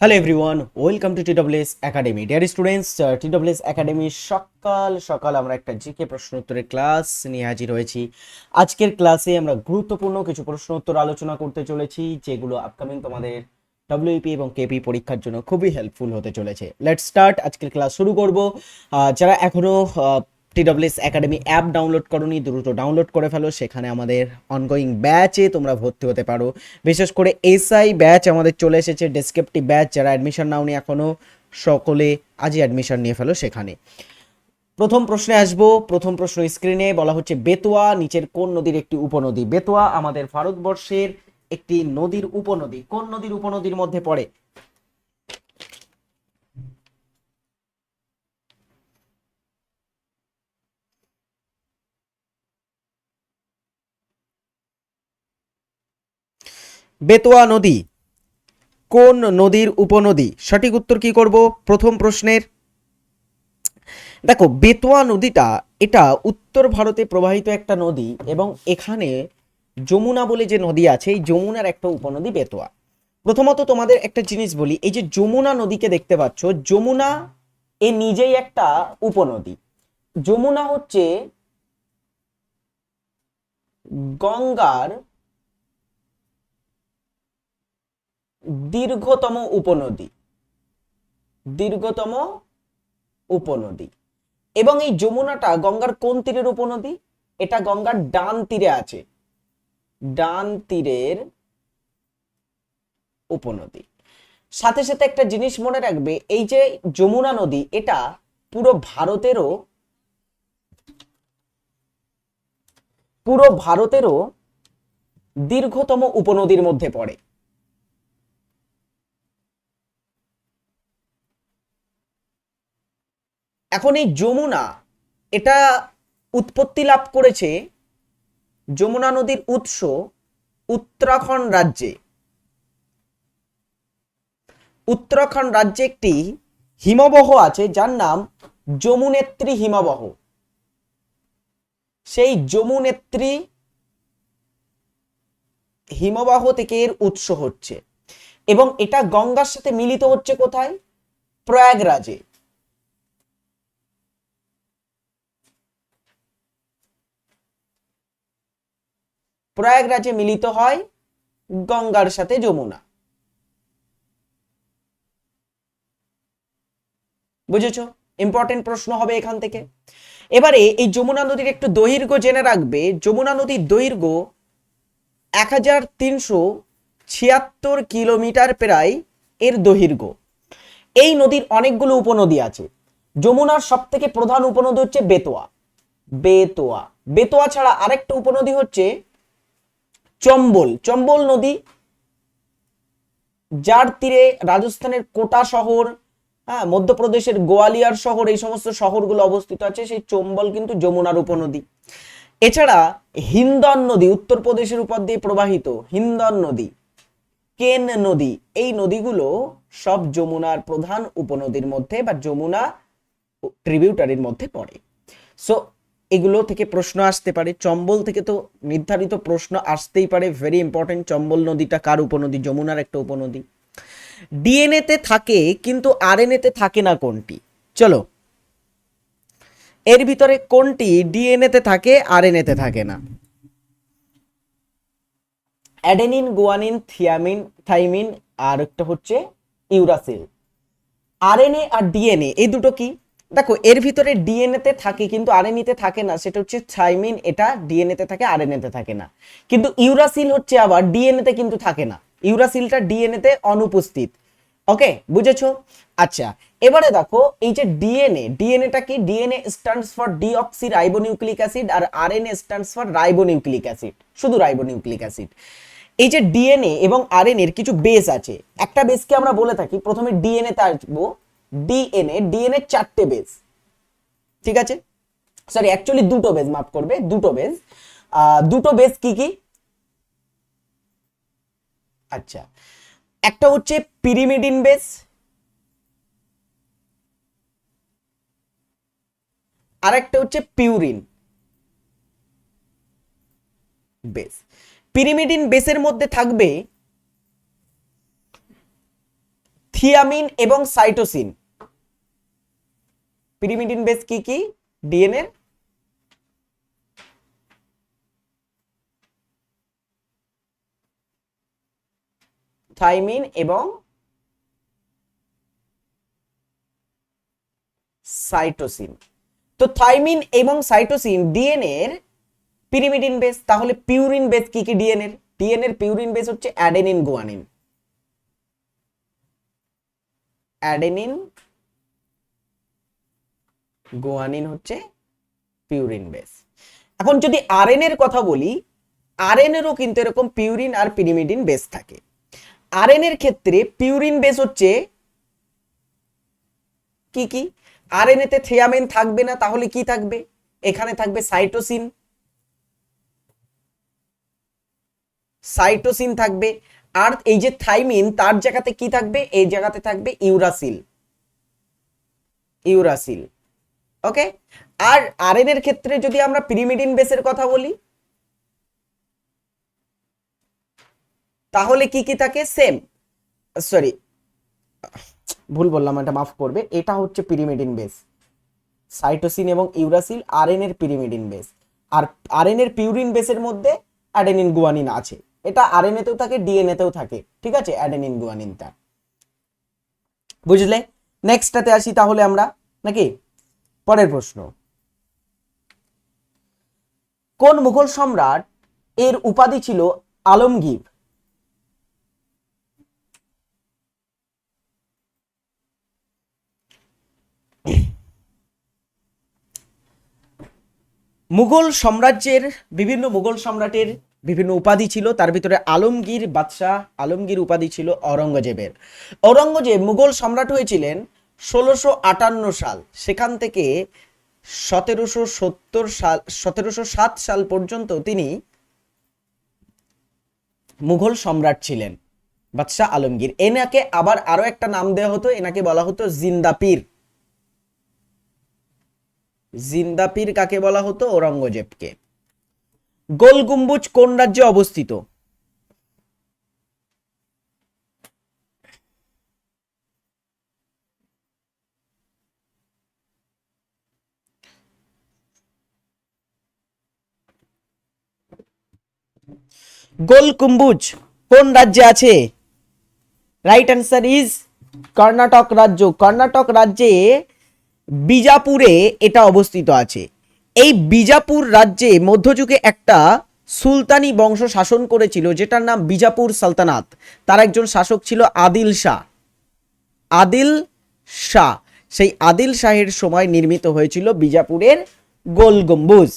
Hello everyone welcome to TWS academy dear students TWS academy সকাল সকাল আমরা একটা জিকে প্রশ্ন উত্তরের ক্লাস নিয়ে হাজির হয়েছি। আজকের ক্লাসে আমরা গুরুত্বপূর্ণ কিছু প্রশ্ন উত্তর আলোচনা করতে চলেছি, যেগুলো আপকামিং তোমাদের ডব্লিউপি এবং কেপি পরীক্ষার জন্য খুবই হেল্পফুল হতে চলেছে। লেট স্টার্ট আজকের ক্লাস শুরু করব। যারা এখনও টিডব্লিউএস একাডেমি অ্যাপ ডাউনলোড করনি, দ্রুত ডাউনলোড করে ফেলো। সেখানে আমাদের অনগোয়িং ব্যাচে তোমরা ভর্তি হতে পারো। বিশেষ করে এসআই ব্যাচ আমাদের চলে এসেছে ডেসক্রিপটিভ ব্যাচ যারা অ্যাডমিশন নাওনি এখনও, সকলে আজই অ্যাডমিশন নিয়ে ফেলো সেখানে। প্রথম প্রশ্নে আসব। প্রথম প্রশ্ন স্ক্রিনে বলা হচ্ছে, বেতোয়া নিচের কোন নদীর একটি উপনদী? বেতোয়া আমাদের ভারতবর্ষের একটি নদীর উপনদী। কোন নদীর উপনদীর মধ্যে পড়ে? বেতোয়া নদী। কোন নদীর উপনদী? সঠিক উত্তর কি করব? প্রথম প্রশ্নের। দেখো, বেতোয়া নদীটা, এটা উত্তর ভারতে প্রবাহিত একটা নদী এবং এখানে যমুনা বলে যে নদী আছে, এই যমুনার একটা উপনদী বেতোয়া। প্রথমত তোমাদের একটা জিনিস বলি, এই যে যমুনা নদীকে দেখতে পাচ্ছ, যমুনা এ নিজেই একটা উপনদী। যমুনা হচ্ছে গঙ্গার দীর্ঘতম উপনদী। দীর্ঘতম উপনদী। এবং এই যমুনাটা গঙ্গার কোন তীরের উপনদী? এটা গঙ্গার ডান তীরে আছে। ডান তীরের উপনদী। সাথে সাথে একটা জিনিস মনে রাখবে, এই যে যমুনা নদী, এটা পুরো ভারতেরও পুরো ভারতেরও দীর্ঘতম উপনদীর মধ্যে পড়ে। এখন এই যমুনা, এটা উৎপত্তি লাভ করেছে যমুনা নদীর উৎস উত্তরাখণ্ড রাজ্যে। উত্তরাখণ্ড রাজ্যে একটি হিমবহ আছে, যার নাম যমুনেত্রী হিমবহ। সেই যমুনেত্রী হিমবাহ থেকে এর উৎস হচ্ছে। এবং এটা গঙ্গার সাথে মিলিত হচ্ছে কোথায়? প্রয়াগরাজে। প্রয়াগরাজে মিলিত হয় গঙ্গার সাথে যমুনা। বুঝেছ? ইম্পর্টেন্ট প্রশ্ন হবে এখান থেকে। এবারে এই যমুনা নদীর একটু দৈর্ঘ্য জেনে রাখবে। যমুনা নদীর দৈর্ঘ্য এক হাজার তিনশো ছিয়াত্তর কিলোমিটার প্রায় এর দৈর্ঘ্য। এই নদীর অনেকগুলো উপনদী আছে। যমুনার সব থেকে প্রধান উপনদী হচ্ছে বেতোয়া। বেতোয়া। বেতোয়া ছাড়া আরেকটা উপনদী হচ্ছে চম্বল চম্বল নদী, যার তীরে রাজস্থানের কোটা শহর হ্যাঁ মধ্যপ্রদেশের গোয়ালিয়র শহর, এই সমস্ত শহরগুলো অবস্থিত আছে, সেই চম্বল কিন্তু যমুনার উপনদী। এছাড়া হিন্দন নদী, উত্তরপ্রদেশের উপর দিয়ে প্রবাহিত, হিন্দন নদী, কেন নদী, এই নদীগুলো সব যমুনার প্রধান উপনদীর মধ্যে বা যমুনা ট্রিবিউটারির মধ্যে পড়ে। সো এগুলো থেকে প্রশ্ন আসতে পারে। চম্বল থেকে তো নির্ধারিত প্রশ্ন আসতেই পারে। ভেরি ইম্পর্টেন্ট চম্বল নদীটা কার উপনদী? যমুনার একটা উপনদী। ডিএনএ তে থাকে, কিন্তু আরএনএ তে থাকে না কোনটি? চলো। এর ভিতরে কোনটি ডিএনএ তে থাকে আরএনএ তে থাকে না? অ্যাডেনিন গুয়ানিন থিয়ামিন থাইমিন আর একটা হচ্ছে ইউরাসিল আরএনএ আর ডিএনএ এই দুটো কি? দেখো এর ভিতরে ডিএনএ তে থাকে কিন্তু আরএনএ তে থাকে না সেটা হচ্ছে থাইমিন এটা ডিএনএ তে থাকে আরএনএ তে থাকে না কিন্তু ইউরাসিল হচ্ছে আবার ডিএনএ তে কিন্তু থাকে না ইউরাসিলটা ডিএনএ তে অনুপস্থিত ওকে বুঝেছ আচ্ছা এবারে দেখো এই যে ডিএনএ ডিএনএটা কি DNA stands for deoxyribonucleic acid R RNA stands for ribonucleic acid শুধু রাইবোনিউক্লিক অ্যাসিড এই যে ডিএনএ এবং আরএনএ এর কিছু বেস আছে একটা বেসকে আমরা বলে থাকি প্রথমে ডিএনএ তে আসব ডিএনএ ডিএনএ চারটে বেস ঠিক আছে? সরি অ্যাকচুয়ালি দুটো বেজ মাফ করবে। দুটো বেস দুটো বেস কি কি? আচ্ছা একটা হচ্ছে পিরিমিডিন বেস আর একটা হচ্ছে পিউরিন বেস পিরিমিডিন বেসের মধ্যে থাকবে থিয়ামিন এবং সাইটোসিন পিরিমিডিন বেস কি কি? ডিএনএ থাইমিন এবং সাইটোসিন তো থাইমিন এবং সাইটোসিন ডিএনএ এর পিরিমিডিন বেস তাহলে পিউরিন বেস কি কি ডিএনএ এর? ডিএনএ এর পিউরিন বেস হচ্ছে অ্যাডেনিন গুয়ানিন অ্যাডেনিন গুয়ানিন হচ্ছে পিউরিন বেস এখন যদি আরএন এর কথা বলি আরএন এরও কিন্তু এরকম পিউরিন আর পিরিমিডিন বেস থাকে। আরএন এর ক্ষেত্রে পিউরিন বেস হচ্ছে কি কি? আরএনএ তে থিয়ামিন থাকবে না, তাহলে কি থাকবে? এখানে থাকবে সাইটোসিন সাইটোসিন থাকবে। আর এই যে থাইমিন তার জায়গাতে কি থাকবে? এই জায়গাতে থাকবে ইউরাসিল ইউরাসিল ওকে আর আরএন এর ক্ষেত্রে যদি আমরা পিরিমিডিন বেসের কথা বলি, তাহলে কি কি থাকে? সেম সরি ভুল বললাম, এটা মাফ করবে। এটা হচ্ছে পিরিমিডিন বেস সাইটোসিন এবং ইউরাসিল আরএন এর পিরিমিডিন বেস আর আরএন এর পিউরিন বেসের মধ্যে অ্যাডেনিন গুয়ানিন আছে। এটা আরএনএ তেও থাকে ডিএনএ তেও থাকে। ঠিক আছে? অ্যাডেনিন গুয়ানিনটা বুঝলে? নেক্সটটাতে আসি তাহলে আমরা, নাকি? পরের প্রশ্ন। কোন মুঘল সম্রাট এর উপাধি ছিল আলমগীর? মুঘল সাম্রাজ্যের বিভিন্ন মুঘল সম্রাটের বিভিন্ন উপাধি ছিল, তার ভিতরে আলমগীর বাদশাহ আলমগীর উপাধি ছিল অরঙ্গজেবের অরঙ্গজেব মুঘল সম্রাট হয়েছিলেন ষোলোশো আটান্ন সাল, সেখান থেকে সতেরোশো সত্তর সাল, সতেরোশো সাত সাল পর্যন্ত তিনি মুঘল সম্রাট ছিলেন, বাদশাহ আলমগীর। এনাকে আবার আরও একটা নাম দেওয়া হতো, এনাকে বলা হতো জিন্দাপীর। জিন্দাপীর কাকে বলা হতো? ঔরঙ্গজেবকে। গোল গম্বুজ কোন রাজ্যে অবস্থিত? গোল গম্বুজ কোন রাজ্যে আছে? রাইট অ্যান্সার ইজ কর্ণাটক রাজ্য। কর্ণাটক রাজ্যে বিজাপুরে এটা অবস্থিত আছে। এই বিজাপুর রাজ্যে মধ্যযুগে একটা সুলতানি বংশ শাসন করেছিল, যেটার নাম বিজাপুর সালতানাত। তার একজন শাসক ছিল আদিল শাহ। আদিল শাহ। সেই আদিল শাহের সময় নির্মিত হয়েছিল বিজাপুরের গোল গম্বুজ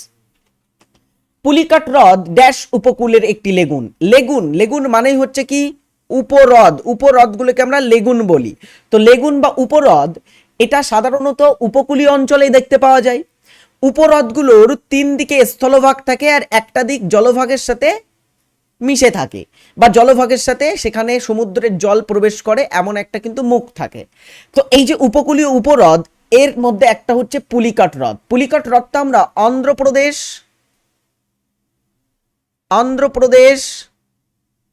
পুলিকাট হ্রদ ড্যাশ উপকূলের একটি লেগুন। লেগুন লেগুন মানেই হচ্ছে কি? উপহ্রদ উপহ্রদগুলোকে আমরা লেগুন বলি। তো লেগুন বা উপহ্রদ এটা সাধারণত উপকূলীয় অঞ্চলেই দেখতে পাওয়া যায়। উপহ্রদগুলোর তিন দিকে স্থলভাগ থাকে আর একটা দিক জলভাগের সাথে মিশে থাকে বা জলভাগের সাথে সেখানে সমুদ্রের জল প্রবেশ করে, এমন একটা কিন্তু মুখ থাকে। তো এই যে উপকূলীয় উপহ্রদ এর মধ্যে একটা হচ্ছে পুলিকাট হ্রদ। পুলিকাট হ্রদটা আমরা অন্ধ্রপ্রদেশ অন্ধ্রপ্রদেশ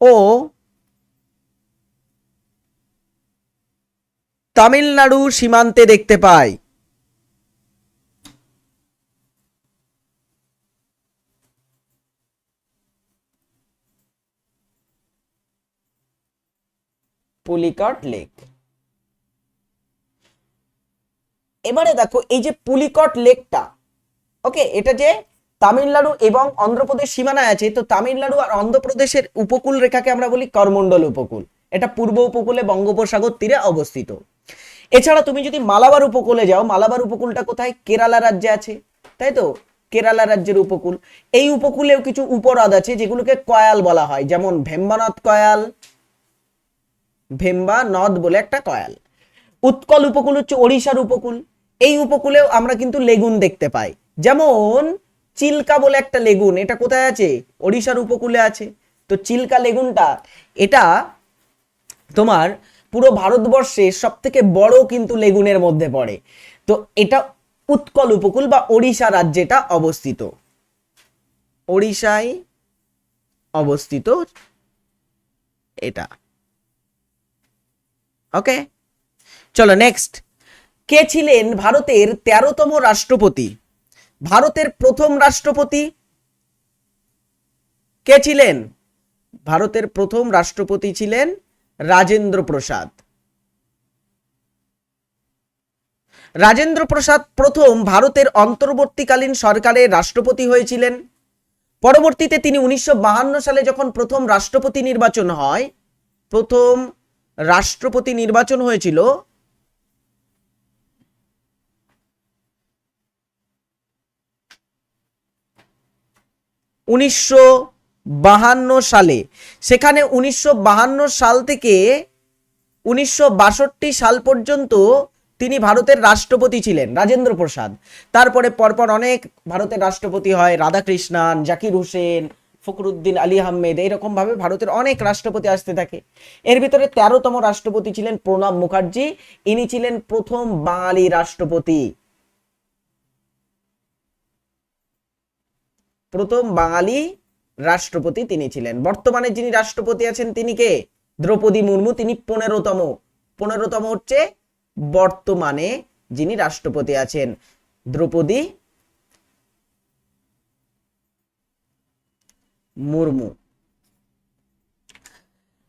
ও তামিলনাড়ু সীমান্তে দেখতে পাই। পুলিকট লেক এবারে দেখো, এই যে পুলিকট লেকটা ওকে এটা যে তামিলনাড়ু এবং অন্ধ্রপ্রদেশ সীমানায় আছে। তো তামিলনাড়ু আর অন্ধ্রপ্রদেশের উপকূল রেখাকে আমরা বলি করমণ্ডল উপকূল। এটা পূর্ব উপকূলে বঙ্গোপসাগর তীরে অবস্থিত। এছাড়া তুমি যদি মালাবার উপকূলে যাও, মালাবার উপকূলটা কোথায়? কেরালা রাজ্যে আছে। তাই তো? কেরালা রাজ্যের উপকূল। এই উপকূলেও কিছু উপহ্রদ আছে যেগুলোকে কয়াল বলা হয়। যেমন ভেম্বানদ কয়াল ভেম্বা নদ বলে একটা কয়াল। উৎকল উপকূল হচ্ছে ওড়িশার উপকূল। এই উপকূলেও আমরা কিন্তু লেগুন দেখতে পাই। যেমন চিল্কা বলে একটা লেগুন, এটা কোথায় আছে? ওড়িশার উপকূলে আছে। তো চিল্কা লেগুনটা, এটা তোমার পুরো ভারতবর্ষে সব থেকে বড় কিন্তু লেগুনের মধ্যে পড়ে। তো এটা উৎকল উপকূল বা ওড়িশা রাজ্যেটা অবস্থিত। ওড়িশায় অবস্থিত এটা। ওকে চলো নেক্সট কে ছিলেন ভারতের তেরোতম রাষ্ট্রপতি? ভারতের প্রথম রাষ্ট্রপতি কে ছিলেন? ভারতের প্রথম রাষ্ট্রপতি ছিলেন রাজেন্দ্র প্রসাদ। রাজেন্দ্র প্রসাদ প্রথম ভারতের অন্তর্বর্তীকালীন সরকারের রাষ্ট্রপতি হয়েছিলেন। পরবর্তীতে তিনি উনিশশো সালে যখন প্রথম রাষ্ট্রপতি নির্বাচন হয়, প্রথম রাষ্ট্রপতি নির্বাচন হয়েছিল উনিশশো বাহান্ন সালে। সেখানে উনিশশো বাহান্ন সাল থেকে উনিশশো বাষট্টি সাল পর্যন্ত তিনি ভারতের রাষ্ট্রপতি ছিলেন, রাজেন্দ্র প্রসাদ। তারপরে পরপর অনেক ভারতের রাষ্ট্রপতি হয়, রাধাকৃষ্ণান, জাকির হোসেন, ফখরুদ্দিন আলী আহমেদ এইরকম ভাবে ভারতের অনেক রাষ্ট্রপতি আসতে থাকে। এর ভিতরে তেরোতম রাষ্ট্রপতি ছিলেন প্রণব মুখার্জি। ইনি ছিলেন প্রথম বাঙালি রাষ্ট্রপতি। প্রথম বাঙালি রাষ্ট্রপতি তিনি ছিলেন। বর্তমানে যিনি রাষ্ট্রপতি আছেন, তিনি কে? দ্রৌপদী মুর্মু, তিনি পনেরোতম। পনেরোতম হচ্ছে বর্তমানে যিনি রাষ্ট্রপতি আছেন। দ্রৌপদী মুর্মু।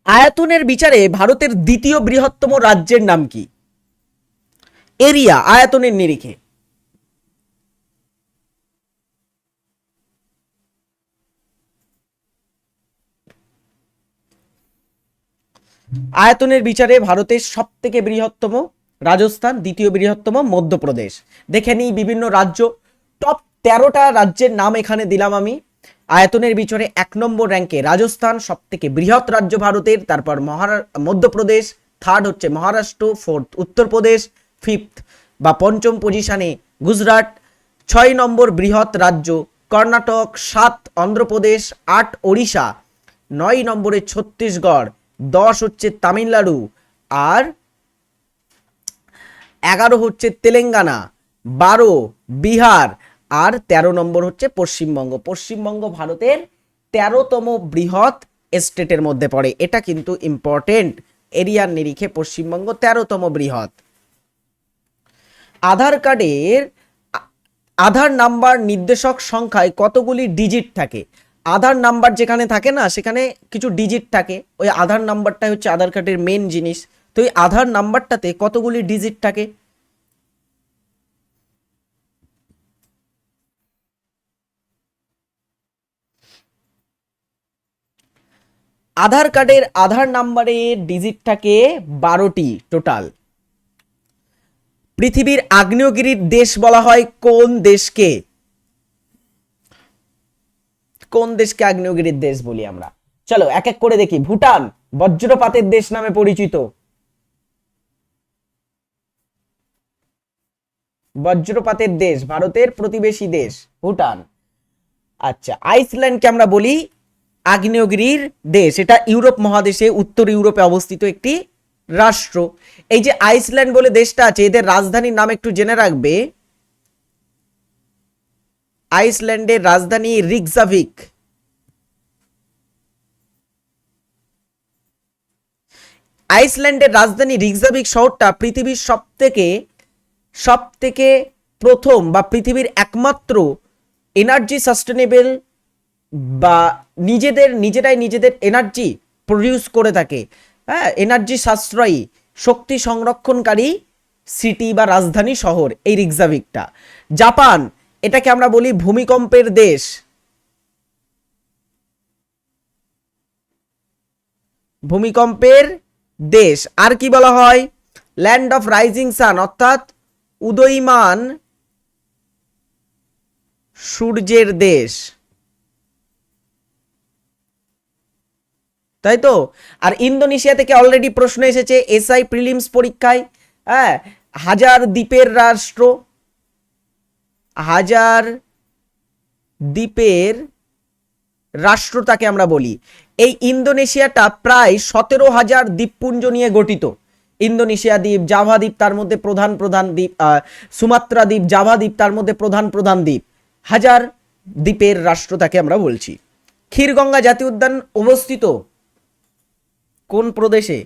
আয়তনের বিচারে ভারতের দ্বিতীয় বৃহত্তম রাজ্যের নাম কি? এরিয়া, আয়তনের নিরিখে। আয়তনের বিচারে ভারতের সব থেকে বৃহত্তম রাজস্থান, দ্বিতীয় বৃহত্তম মধ্যপ্রদেশ। দেখে নিই বিভিন্ন রাজ্য। টপ তেরোটা রাজ্যের নাম এখানে দিলাম আমি। আয়তনের বিচারে এক নম্বর র্যাঙ্কে রাজস্থান সব থেকে বৃহৎ রাজ্য ভারতের, তারপর মহারা, মধ্যপ্রদেশ থার্ড হচ্ছে মহারাষ্ট্র ফোর্থ উত্তরপ্রদেশ ফিফথ বা পঞ্চম পজিশনে গুজরাট, ছয় নম্বর বৃহৎ রাজ্য কর্ণাটক, সাত অন্ধ্রপ্রদেশ, আট ওড়িশা, নয় নম্বরে ছত্তিশগড়। দশ হচ্ছে তামিলনাড়ু আর এগারো হচ্ছে তেলেঙ্গানা, বারো বিহার আর তেরো নম্বর হচ্ছে পশ্চিমবঙ্গ। পশ্চিমবঙ্গ ভারতের তেরোতম বৃহৎ স্টেটের মধ্যে পড়ে। এটা কিন্তু ইম্পর্টেন্ট এরিয়ার নিরিখে পশ্চিমবঙ্গ তেরোতম বৃহৎ। আধার কার্ডের আধার নাম্বার নির্দেশক সংখ্যায় কতগুলি ডিজিট থাকে? আধার নাম্বার যেখানে থাকে না, সেখানে কিছু ডিজিট থাকে। ওই আধার নাম্বারটা হচ্ছে আধার কার্ডের মেন জিনিস। তো এই আধার নাম্বারটাতে কতগুলি ডিজিট থাকে? আধার কার্ডের আধার নাম্বারের ডিজিট থাকে বারোটি টোটাল পৃথিবীর আগ্নেয়গিরির দেশ বলা হয় কোন দেশকে? কোন দেশকে আগ্নেয়গিরির দেশ বলি আমরা? চলো এক এক করে দেখি। ভুটান, বজ্রপাতের দেশ নামে পরিচিত। বজ্রপাতের দেশ, ভারতের প্রতিবেশী দেশ, ভুটান। আচ্ছা আইসল্যান্ডকে আমরা বলি আগ্নেয়গিরির দেশ। এটা ইউরোপ মহাদেশে, উত্তর ইউরোপে অবস্থিত একটি রাষ্ট্র। এই যে আইসল্যান্ড বলে দেশটা আছে, এদের রাজধানীর নাম একটু জেনে রাখবে। আইসল্যান্ডের রাজধানী রিকজাভিক। আইসল্যান্ডের রাজধানী রিকজাভিক শহরটা পৃথিবীর সব থেকে সব থেকে প্রথম বা পৃথিবীর একমাত্র এনার্জি সাস্টেনেবল বা নিজেদের, নিজেরাই নিজেদের এনার্জি প্রডিউস করে থাকে। হ্যাঁ এনার্জি সাশ্রয়ী, শক্তি সংরক্ষণকারী সিটি বা রাজধানী শহর এই রিকজাভিকটা। জাপান এটাকে আমরা বলি ভূমিকম্পের দেশ। ভূমিকম্পের দেশ। আর কি বলা হয়? ল্যান্ড অফ রাইজিং সান অর্থাৎ উদয়মান সূর্যের দেশ। তাই তো? আর ইন্দোনেশিয়া থেকে অলরেডি প্রশ্ন এসেছে এসআই প্রিলিমস পরীক্ষায় হ্যাঁ? হাজার দ্বীপের রাষ্ট্র। হাজার দ্বীপের রাষ্ট্র তাকে আমরা বলি। এই ইন্দোনেশিয়াটা প্রায় সতেরো হাজার দ্বীপপুঞ্জ নিয়ে গঠিত। ইন্দোনেশিয়া দ্বীপ, জাভা দ্বীপ, তার মধ্যে প্রধান প্রধান দ্বীপ সুমাত্রা দ্বীপ, জাভা দ্বীপ, তার মধ্যে প্রধান প্রধান দ্বীপ। হাজার দ্বীপের রাষ্ট্র তাকে আমরা বলছি। ক্ষীরগঙ্গা জাতীয় উদ্যান অবস্থিত কোন প্রদেশে?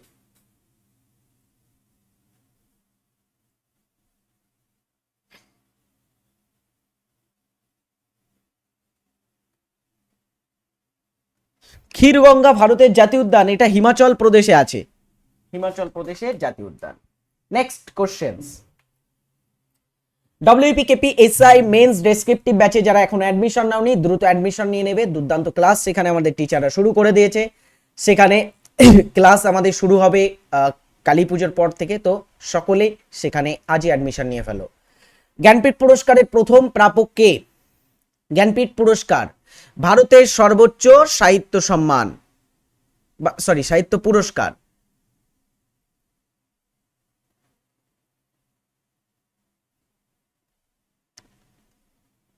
ক্ষীরগঙ্গা ভারতের জাতীয় উদ্যান এটা হিমাচল প্রদেশে আছে। হিমাচল প্রদেশের জাতীয় উদ্যান। Next questions WPKP SI mains descriptive ব্যাচে যারা এখন অ্যাডমিশন নাওনি দ্রুত অ্যাডমিশন নিয়ে নেবে। দুর্দান্ত ক্লাস সেখানে আমাদের টিচাররা শুরু করে দিয়েছে। সেখানে ক্লাস আমাদের শুরু হবে কালী পুজোর পর থেকে। তো সকলে সেখানে আজই অ্যাডমিশন নিয়ে ফেলো। জ্ঞানপীঠ পুরস্কারের প্রথম প্রাপক কে? জ্ঞানপীঠ পুরস্কার ভারতের সর্বোচ্চ সাহিত্য সম্মান সরি সাহিত্য পুরস্কার।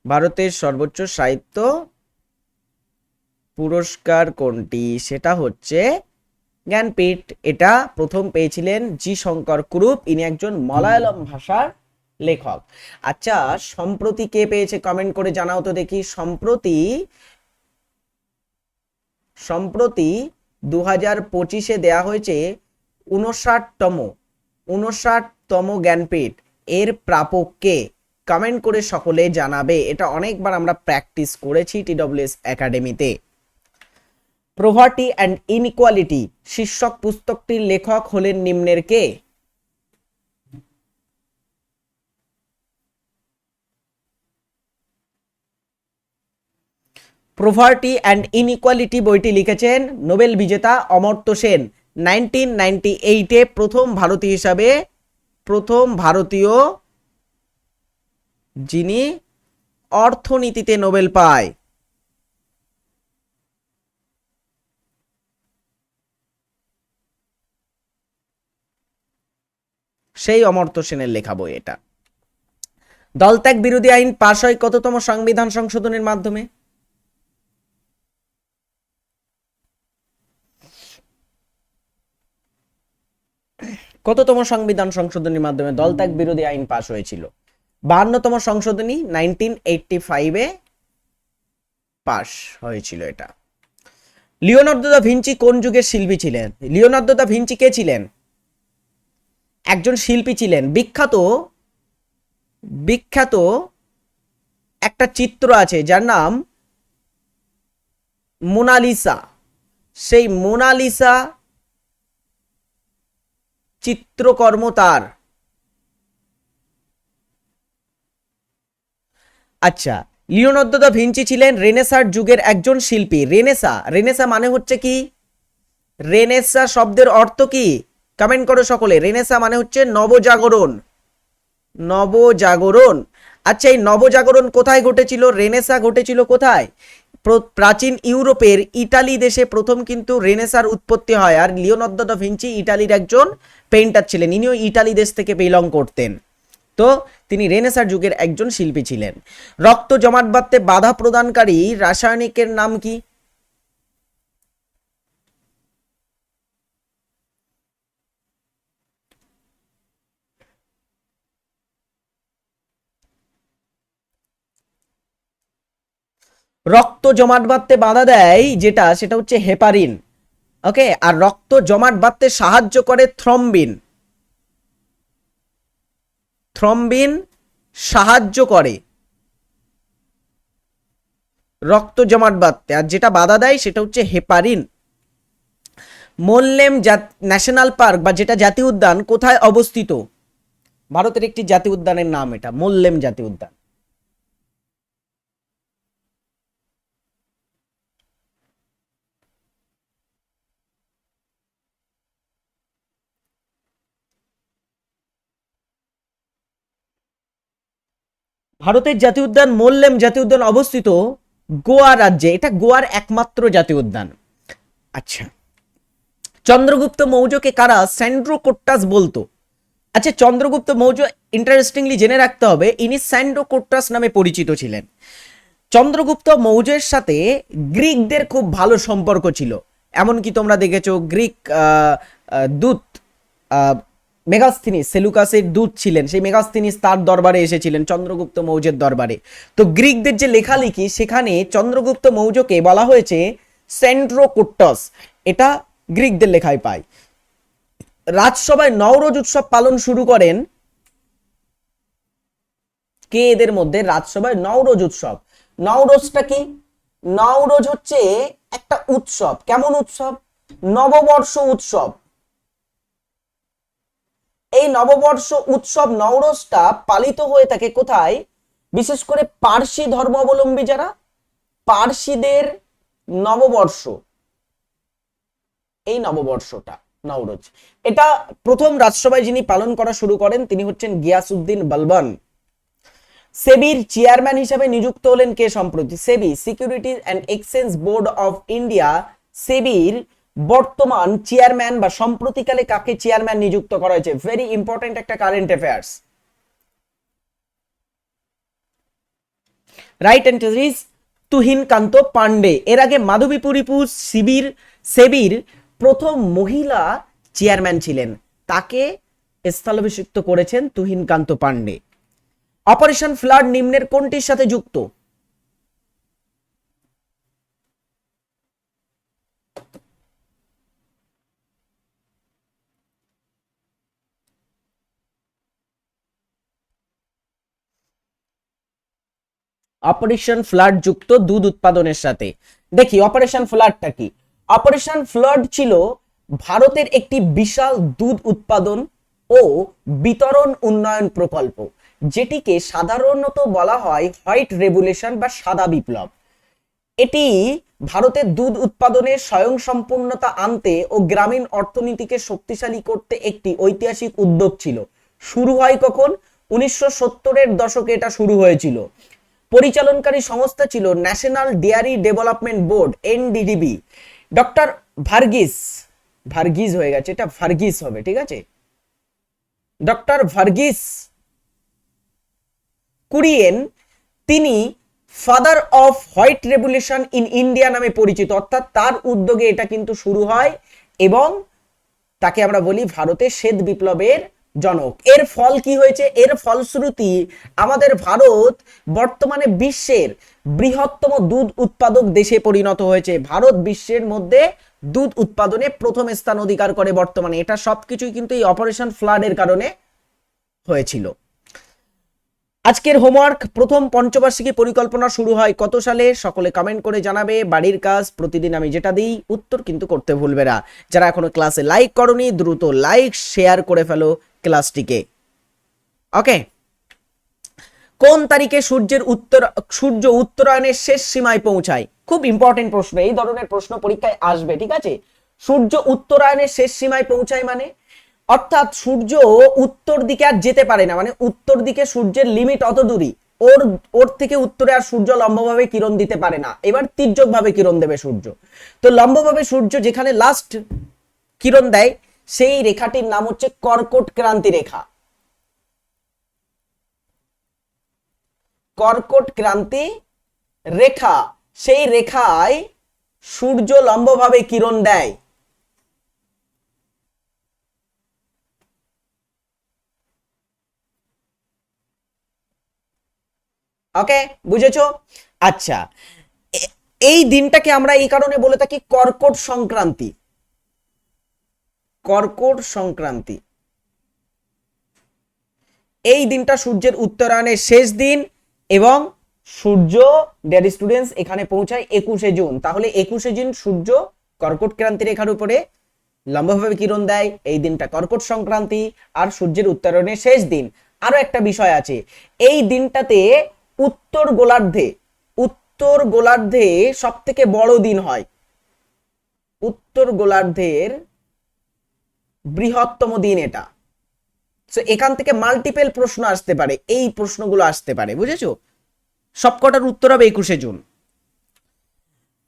ভারতের সর্বোচ্চ সাহিত্য পুরস্কার কোনটি? সেটা হচ্ছে জ্ঞানপীঠ। এটা প্রথম পেয়েছিলেন জি শঙ্কর কুরুপ। ইনি একজন মালায়ালম ভাষার লেখক। আচ্ছা সম্প্রতি কে পেয়েছে কমেন্ট করে জানাও তো দেখি। সম্প্রতি সম্প্রতি দু হাজার পঁচিশে দেওয়া হয়েছে উনষাটতম উনষাটতম জ্ঞানপীঠ। এর প্রাপক কে? কমেন্ট করে সকলে জানাবে। এটা অনেকবার আমরা প্র্যাকটিস করেছি টিডব্লিউএস একাডেমিতে। প্রভার্টি অ্যান্ড ইনইকুয়ালিটি শীর্ষক পুস্তকটির লেখক হলেন নিম্নের কে? প্রভার্টি অ্যান্ড ইনইকুয়ালিটি বইটি লিখেছেন নোবেল বিজেতা অমর্ত্য সেন। নাইনটিন নাইনটি এইটে প্রথম ভারতীয় হিসাবে প্রথম ভারতীয় যিনি অর্থনীতিতে নোবেল পায়। সেই অমর্ত্য সেনের লেখা বই এটা। দলত্যাগ বিরোধী আইন পাশ হয় কততম সংবিধান সংশোধনের মাধ্যমে? কততম সংবিধান সংশোধনীর মাধ্যমে দলত্যাগ বিরোধী আইন পাশ হয়েছিল? বাহান্নতম সংশোধনী নাইনটিন এইটটি ফাইভে পাশ হয়েছিল এটা। লিওনার্দো দা ভিঞ্চি কোন যুগের শিল্পী ছিলেন? লিওনার্দো দা ভিঞ্চি কে ছিলেন? একজন শিল্পী ছিলেন। বিখ্যাত বিখ্যাত একটা চিত্র আছে যার নাম মোনালিসা। সেই মোনালিসা চিত্রকর্ম তার। আচ্ছা লিওনার্দো দা ভিঞ্চি ছিলেন রেনেসার যুগের একজন শিল্পী। রেনেসা রেনেসা মানে হচ্ছে কি? রেনেসা শব্দের অর্থ কি? কমেন্ট করো সকলে। রেনেসা মানে হচ্ছে নবজাগরণ। নবজাগরণ। আচ্ছা এই নবজাগরণ কোথায় ঘটেছিল? রেনেসা ঘটেছিল কোথায়? প্রাচীন ইউরোপের ইটালি দেশে প্রথম কিন্তু রেনেসার উৎপত্তি হয় আর লিওনার্দো দা ভিঞ্চি ইটালির একজন পেইন্টার ছিলেন। ইনিও ইটালি দেশ থেকে বিলং করতেন। তো তিনি রেনেসার যুগের একজন শিল্পী ছিলেন। রক্ত জমাট বাঁধতে বাধা প্রদানকারী রাসায়নিকের নাম কি? রক্ত জমাট বাঁধতে বাধা দেয় যেটা, সেটা হচ্ছে হেপারিন, ওকে? আর রক্ত জমাট বাঁধতে সাহায্য করে থ্রম্বিন। থ্রম্বিন সাহায্য করে রক্ত জমাট বাঁধতে। আর যেটা বাধা দেয়, সেটা হচ্ছে হেপারিন। মোল্লেম ন্যাশনাল পার্ক বা যেটা জাতীয় উদ্যান কোথায় অবস্থিত? ভারতের একটি জাতীয় উদ্যানের নাম এটা, মোল্লেম জাতীয় উদ্যান। ভারতের জাতীয় উদ্যান মোল্লেম জাতীয় উদ্যান অবস্থিত গোয়া রাজ্যে। এটা গোয়ার একমাত্র জাতীয় উদ্যান। আচ্ছা। চন্দ্রগুপ্ত মৌর্যকে কারা স্যান্ড্রোকোট্টাস বলতো? আচ্ছা চন্দ্রগুপ্ত মৌর্য ইন্টারেস্টিংলি জেনে রাখতে হবে, ইনি স্যান্ড্রোকোট্টাস নামে পরিচিত ছিলেন। চন্দ্রগুপ্ত মৌর্যের সাথে গ্রিকদের খুব ভালো সম্পর্ক ছিল। এমনকি তোমরা দেখেছ গ্রিক দূত মেগাস্থিনিস, সেলুকাসের দূত ছিলেন, সেই মেগাস্থিনিস তার দরবারে এসেছিলেন, চন্দ্রগুপ্ত মৌর্যের দরবারে। তো গ্রিকদের যে লেখালেখি, সেখানে চন্দ্রগুপ্ত মৌর্যকে বলা হয়েছে সেন্ট্রোকুট্টস। এটা গ্রিকদের লেখায় পাই রাজসভায় নওরোজ উৎসব পালন শুরু করেন কে এদের মধ্যে? রাজসভায় নওরোজ উৎসব। নওরোজটা কি? নওরোজ হচ্ছে একটা উৎসব। কেমন উৎসব? নববর্ষ উৎসব। এই নববর্ষ উৎসব নওরোজটা পালিত হয়ে থাকে কোথায়? বিশেষ করে পার্সি ধর্মাবলম্বী যারা, পার্সিদের নববর্ষ। এই নববর্ষটা, নওরোজ। এটা প্রথম রাজসভায় যিনি পালন করা শুরু করেন, তিনি হচ্ছেন গিয়াসউদ্দিন বলবন। সেবির চেয়ারম্যান হিসাবে নিযুক্ত হলেন কে সম্প্রতি? SEBI, securities and exchange board of India, সেবির বর্তমান চেয়ারম্যান বা সম্প্রতিকালে কাকে চেয়ারম্যান নিযুক্ত করা হয়েছে? ভেরি ইম্পর্টেন্ট একটা current affairs right answer is Tuhin Kanta Pandey এর আগে মাধবী মাধবীপুরিপুর শিবির, সেবির প্রথম মহিলা চেয়ারম্যান ছিলেন। তাকে স্থলাভিষিক্ত করেছেন তুহিন কান্ত পান্ডে অপারেশন ফ্লাড নিম্নের কোনটির সাথে যুক্ত? অপারেশন ফ্লাড যুক্ত দুধ উৎপাদনের সাথে। দেখি অপারেশন ফ্লাডটা কি? অপারেশন ফ্লাড ছিল ভারতের একটি বিশাল দুধ উৎপাদন ও বিতরণ উন্নয়ন প্রকল্প, যেটিকে সাধারণত বলা হয় হোয়াইট রেভুলেশন বা সাদা বিপ্লব। এটি ভারতের দুধ উৎপাদনে স্বয়ংসম্পূর্ণতা আনতে ও গ্রামীণ অর্থনীতিকে শক্তিশালী করতে একটি ঐতিহাসিক উদ্যোগ ছিল। শুরু হয় কখন? উনিশশো সত্তরের দশকে এটা শুরু হয়েছিল। পরিচালনকারী সংস্থা ছিল national dairy development board, NDDB. Doctor Verghese Verghese হয়ে গেছে, এটা ভার্গিস হবে, ঠিক আছে? ডক্টর ভার্গিস কুরিয়েন, তিনি father of white revolution in India নামে পরিচিত, অর্থাৎ তার উদ্যোগে এটা কিন্তু শুরু হয় এবং তাকে আমরা বলি ভারতে শ্বেত বিপ্লবের জনক। এর ফল কি হয়েছে? এর ফলশ্রুতি আমাদের ভারত বর্তমানে বিশ্বের বৃহত্তম দুধ উৎপাদক দেশে পরিণত হয়েছে। ভারত বিশ্বের মধ্যে দুধ উৎপাদনে প্রথম স্থান অধিকার করে বর্তমানে। এটা সবকিছুই কিন্তু এই অপারেশন ফ্লাডের কারণে হয়েছিল। আজকের হোমওয়ার্ক, প্রথম পঞ্চবার্ষিকী পরিকল্পনা শুরু হয় কত সালে? সকলে কমেন্ট করে জানাবে। বাড়ির কাজ, প্রতিদিন আমি যেটা দিই, উত্তর কিন্তু করতে ভুলবে না। যারা এখনও ক্লাসে লাইক করনি, দ্রুত লাইক শেয়ার করে ফেলো। ক্লাসটিকে ওকে কোন তারিখে সূর্যের উত্তর, সূর্য উত্তরায়ণের শেষ সীমায় পৌঁছায়? খুব ইম্পর্টেন্ট প্রশ্ন, এই ধরনের প্রশ্ন পরীক্ষায় আসবে, ঠিক আছে? সূর্য উত্তরায়ণের শেষ সীমায় পৌঁছায় মানে? অর্থাৎ সূর্য উত্তর দিকে আর যেতে পারে না মানে উত্তর দিকে সূর্যের লিমিট অত দূরই। ওর ওর থেকে উত্তরে আর সূর্য লম্বভাবে কিরণ দিতে পারে না। এবার তির্যক ভাবে কিরণ দেবে সূর্য। তো লম্বভাবে সূর্য যেখানে লাস্ট কিরণ দেয় সেই রেখাটির নাম হচ্ছে কর্কট ক্রান্তি রেখা। কর্কট ক্রান্তি রেখা, সেই রেখায় সূর্য লম্বভাবে কিরণ দেয়। ওকে, বুঝেছ? আচ্ছা এই দিনটাকে আমরা এই কারণে বলে থাকি কর্কট সংক্রান্তি। কর্কট সংক্রান্তি। এই দিনটা সূর্যের উত্তরায়ণের শেষ দিন এবং সূর্য ডিয়ার স্টুডেন্টস এখানে পৌঁছায় একুশে জুন। তাহলে একুশে জুন সূর্য কর্কট ক্রান্তি রেখার উপরে লম্বভাবে কিরণ দেয়, এই দিনটা কর্কট সংক্রান্তি আর সূর্যের উত্তরায়ণের শেষ দিন। আরও একটা বিষয় আছে, এই দিনটাতে উত্তর গোলার্ধে উত্তর গোলার্ধে সব থেকে বড় দিন হয়। উত্তর গোলার্ধের বৃহত্তম দিন এটা। সো এখান থেকে মাল্টিপেল প্রশ্ন আসতে পারে, এই প্রশ্নগুলো আসতে পারে, বুঝেছ? সবকটার উত্তর হবে একুশে জুন।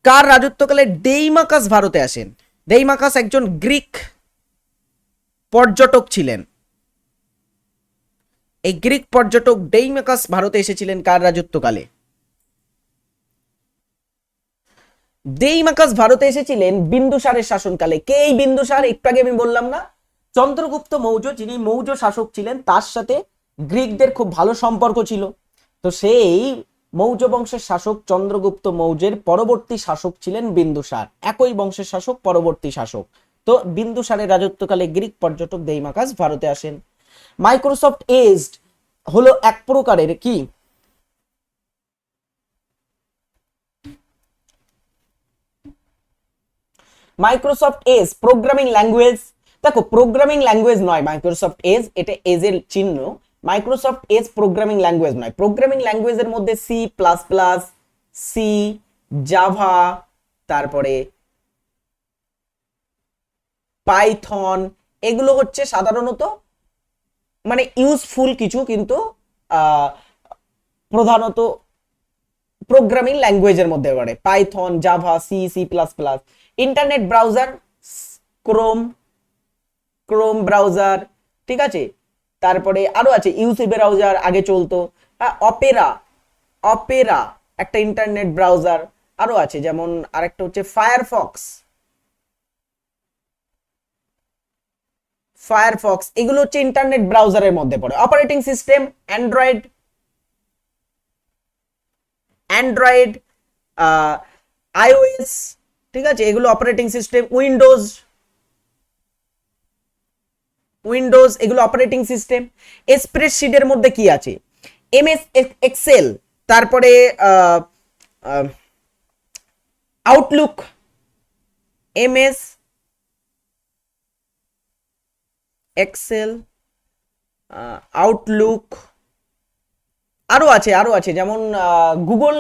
কার রাজত্বকালে ডেইমাকাস ভারতে আসেন? ডেইমাকাস একজন গ্রিক পর্যটক ছিলেন। এই গ্রিক পর্যটক ডেইমাকাস ভারতে এসেছিলেন কার রাজত্বকালে? ডেইমাকাস ভারতে এসেছিলেন বিন্দুসারের শাসনকালে। কে এই বিন্দুসার একটু আগে আমি বললাম না। চন্দ্রগুপ্ত মৌর্য, যিনি মৌর্য শাসক ছিলেন, তার সাথে গ্রিকদের খুব ভালো সম্পর্ক ছিল। তো সেই মৌর্য বংশের শাসক চন্দ্রগুপ্ত মৌর্যের পরবর্তী শাসক ছিলেন বিন্দুসার একই বংশের শাসক, পরবর্তী শাসক। তো বিন্দুসারের রাজত্বকালে গ্রিক পর্যটক দেইমাকাস ভারতে আসেন। মাইক্রোসফট এজড হলো এক প্রকারের কি? মাইক্রোসফট এজ প্রোগ্রামিং ল্যাঙ্গুয়েজ দেখো প্রোগ্রামিং ল্যাঙ্গুয়েজ নয় মাইক্রোসফট এজ এটা এজ এর চিহ্ন। মাইক্রোসফট এজ প্রোগ্রামিং ল্যাঙ্গুয়েজ নয়। প্রোগ্রামিং ল্যাঙ্গুয়েজের মধ্যে C plus plus C Java তারপরে পাইথন এগুলো হচ্ছে সাধারণত মানে ইউজফুল কিছু কিন্তু প্রধানত প্রোগ্রামিং ল্যাঙ্গুয়েজের মধ্যে পড়ে Python Java C C plus plus internet browser Chrome Chrome browser ঠিক আছে? তারপরে আরও আছে ইউসি ব্রাউজার আগে চলতো। অপেরা অপেরা একটা ইন্টারনেট ব্রাউজার আরও আছে, যেমন আরেকটা হচ্ছে ফায়ারফক্স ফায়ারফক্স এগুলো হচ্ছে ইন্টারনেট ব্রাউজারের মধ্যে পড়ে। Operating system Android Android iOS ঠিক আছে? এগুলো অপারেটিং সিস্টেম উইন্ডোজ উইন্ডোজ এগুলো অপারেটিং সিস্টেম স্প্রেডশিটের মধ্যে কি আছে? এমএস এক্সেল তারপরে আউটলুক এমএস এক্সেল আউটলুক আরও আছে আরও আছে। যেমন গুগল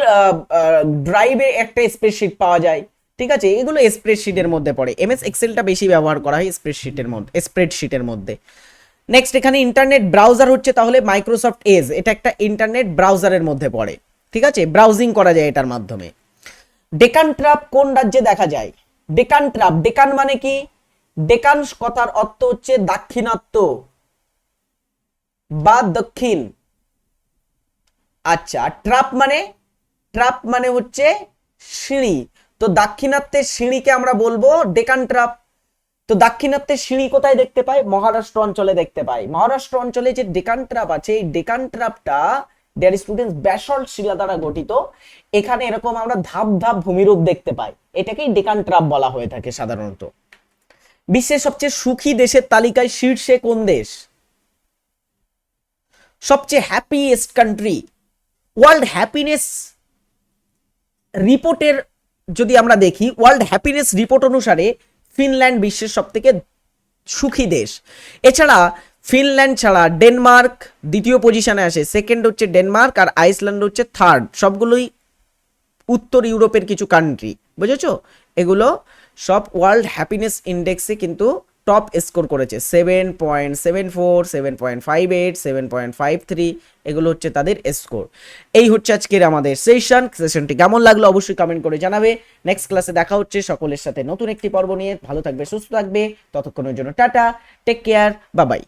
ড্রাইভে একটা স্প্রেডশিট পাওয়া যায়, ঠিক আছে? এগুলো স্প্রেডশিটের মধ্যে পড়ে। এমএস এক্সেলটা বেশি ব্যবহার করা হয় স্প্রেডশিটের মধ্যে স্প্রেডশিটের মধ্যে। নেক্সট এখানে ইন্টারনেট ব্রাউজার হচ্ছে তাহলে মাইক্রোসফট এজ এটা একটা ইন্টারনেট ব্রাউজারের মধ্যে পড়ে, ঠিক আছে? ব্রাউজিং করা যায় এটার মাধ্যমে। ডেকান ট্রাপ কোন রাজ্যে দেখা যায়? ডেকান ট্রাপ ডেকান মানে কি? ডেকান কথার অর্থ হচ্ছে দাক্ষিণাত্য বা দক্ষিণ। আচ্ছা ট্রাপ মানে? ট্রাপ মানে হচ্ছে সিঁড়ি। তো দাক্ষিণাত্যের সিঁড়িকে আমরা বলব ডেকান ট্রাপ। তো দাক্ষিণাত্যের সিঁড়ি কোথায় দেখতে পাই? মহারাষ্ট্র অঞ্চলে দেখতে পাই। মহারাষ্ট্র অঞ্চলে যে ডেকান ট্রাপ আছে, এই ডেকান ট্রাপটা ডিয়ার স্টুডেন্টস ব্যাসল্ট শিলা দ্বারা গঠিত। এখানে এরকম আমরা ধাপ ধাপ ভূমিরূপ দেখতে পাই। এটাকেই ডেকান ট্রাপ বলা হয়ে থাকে সাধারণত। বিশ্বের সবচেয়ে সুখী দেশের তালিকায় শীর্ষে কোন দেশ? সবচেয়ে হ্যাপিয়েস্ট কান্ট্রি ওয়ার্ল্ড হ্যাপিনেস রিপোর্টের যদি আমরা দেখি, ওয়ার্ল্ড হ্যাপিনেস রিপোর্ট অনুসারে ফিনল্যান্ড বিশ্বের সব থেকে সুখী দেশ। এছাড়া ফিনল্যান্ড ছাড়া ডেনমার্ক দ্বিতীয় পজিশনে আসে সেকেন্ড হচ্ছে ডেনমার্ক আর আইসল্যান্ড হচ্ছে থার্ড সবগুলোই উত্তর ইউরোপের কিছু কান্ট্রি বুঝেছ? এগুলো সব ওয়ার্ল্ড হ্যাপিনেস ইন্ডেক্সে কিন্তু টপ স্কোর করেছে। Seven point seven four seven point five eight seven point five three এগুলো হচ্ছে তাদের স্কোর এই হচ্ছে আজকের আমাদের সেশন সেশনটি কেমন লাগল অবশ্যই কমেন্ট করে জানাবে। নেক্সট ক্লাসে দেখা হচ্ছে সকলের সাথে নতুন একটি পর্ব নিয়ে। ভালো থাকবে, সুস্থ থাকবে। ততক্ষণের জন্য টাটা টেক কেয়ার বা বাই